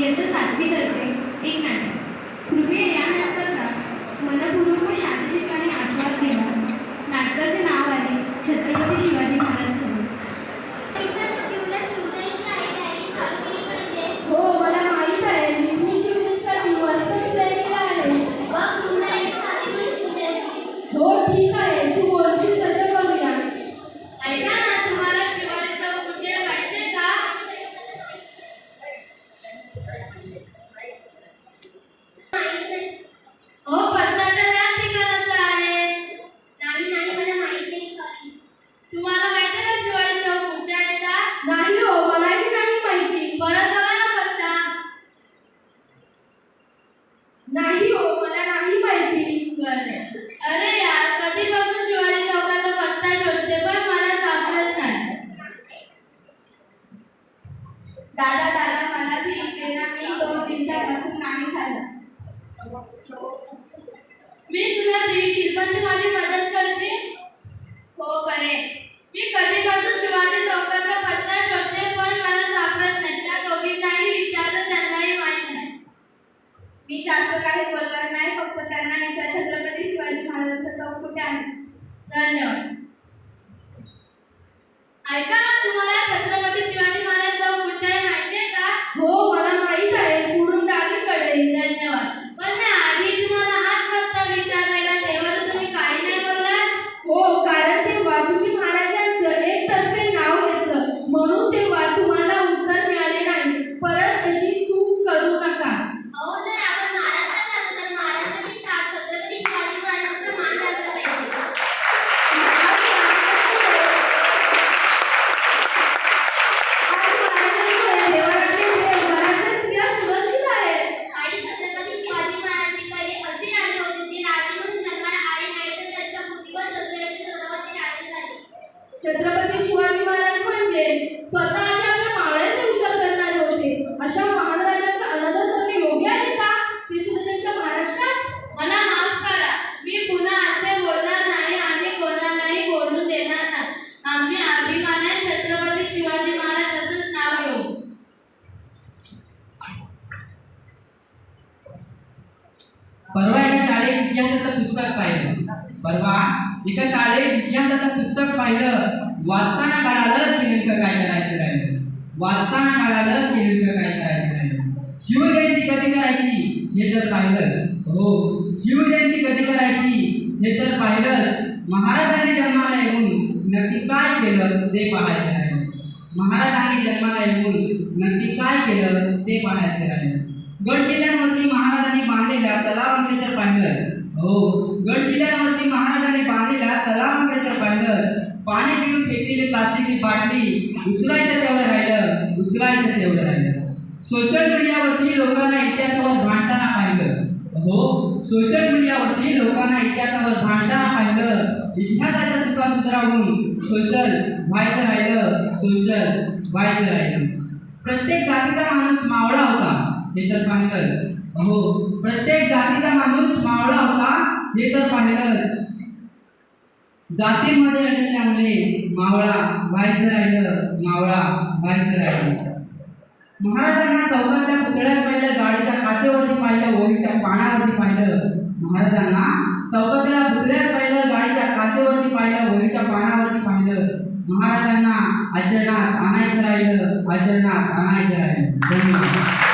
इयत्ता सातवीतर्फे एक नाटक कृपया या नाटकाचा मनपूर्वक व शांतचित्ताने आस्वाद घ्यावा नाटकाचे नाव आहे छत्रपती शिवाजी महाराज. हो मला माहीत आहे. केला आहे. हो ठीक आहे तू बोलशील तसं करूया ऐका ना तुम्हाला शिवाजीचा कुठे पाहिजे का हो पत्ता तर या ठिकाणाचा आहे तुम्हाला माहिती का शिवाजी चौक कुठे आहे का नाही हो मलाही नाही माहिती परत बघा ना पत्ता नाही हो मला नाही माहिती बरं अरे यार कधीपासून शिवाजी चौकाचा पत्ता शोधते पण मला सापडत नाही दादा दादा मला भी दे ना मी दोन दिवसापासून नाही खाल्लं. मी तुला भीक देईल पण तू माझी मदत करशील? हो बरे. मी कधीपासून शिवाजी चौकातला पत्ता शोधते पण मला सापडत नाही. त्या दोघींनाही विचारलं त्यांनाही माहीत नाही. मी जास्त काही बोलणार नाही फक्त त्यांना विचार. छत्रपती शिवाजी महाराजांचा चौक कुठे आहे? धन्यवाद. ऐका ना तुम्हाला छत्रपती शिवाजी महाराज चौक कुठे आहे माहितीये का हो मला माहीत आहे सोडून डावीकडे धन्यवाद पण मी आधी तुम्हाला हाच पत्ता विचारलेला तेव्हा तर तुम्ही काही नाही बोललात हो कारण तेव्हा तुम्ही महाराजांचं एकतर्फे नाव घेतलं म्हणून तेव्हा तुम्हाला उत्तर मिळाले नाही परत अशी चूक करू नका आज महाराजांमुळे देवाऱ्यातले घरातल्या स्त्रिया सुरक्षित आहेत आणि छत्रपती शिवाजी महाराज पहिले असे राजे होते जे राजे म्हणून जन्माला आले नाही तर त्यांच्या बुद्धीवर चतुराच्या जोरावर ते राजे झाले छत्रपती शिवाजी महाराज म्हणजे स्वतः आणि आपल्या मावळ्याचा विचार करणारे होते. अशा महाराजांचा अनादर करणे योग्य आहे का? ते सुद्धा त्यांच्या महाराष्ट्रात? मला माफ करा. मी पुन्हा असे बोलणार नाही आणि कोणालाही बोलून देणार नाही. आम्ही अभिमानाने छत्रपती शिवाजी महाराज असंच नाव घेऊ. परवा एका शाळेत इतिहासाचं पुस्तक पाहिलं. परवा एका शाळेत इतिहासाचं पुस्तक पाहिलं वाचताना कळालं की नेमकं काय करायचं राहिलं वाचताना कळालं की नेमकं काय करायचं राहिलं शिवजयंती कधी करायची हे तर पाहिलंच. हो शिवजयंती कधी करायची हे तर पाहिलंच. महाराजांनी जन्माला येऊन नक्की काय केलं ते पाहायचं राहिलं महाराजांनी जन्माला येऊन नक्की काय केलं ते पाहायचं राहिलं गड किल्ल्यांवरती महाराजांनी बांधलेल्या तलावांनी जर पाहिलंच. हो. गड किल्ल्यावरती महाराजांनी बांधलेल्या तलावाकडे जर पाहिलं पाणी पिऊन फेकलेली प्लास्टिकची बाटली. उचलायचं तेवढं राहिलं. उचलायचं तेवढं राहिलं. सोशल मीडियावरती लोकांना इतिहासावर भांडताना पाहिलं. हो. सोशल मीडियावरती लोकांना इतिहासावर भांडताना पाहिलं. इतिहासाच्या चुका सुधारावून सोशल व्हायचं राहिलं. सोशल व्हायचं राहिलं. प्रत्येक जातीचा माणूस मावळा होता. हे तर पाहिलं हो प्रत्येक जातीचा माणूस मावळा होता हे तर पाहिलं जातीमध्ये अडकल्यामुळे मावळा व्हायचं राहिलं. मावळा व्हायचं राहिलं. महाराजांना चौकातल्या पुतळ्यात पाहिलं गाडीच्या काचेवरती पाहिलं ओळीच्या पानावरती पाहिलं. महाराजांना चौकातल्या पुतळ्यात पाहिलं गाडीच्या काचेवरती पाहिलं ओळीच्या पानावरती पाहिलं. महाराजांना आचरणात आणायचं राहिलं आचरणात आणायचं राहिलं. धन्यवाद.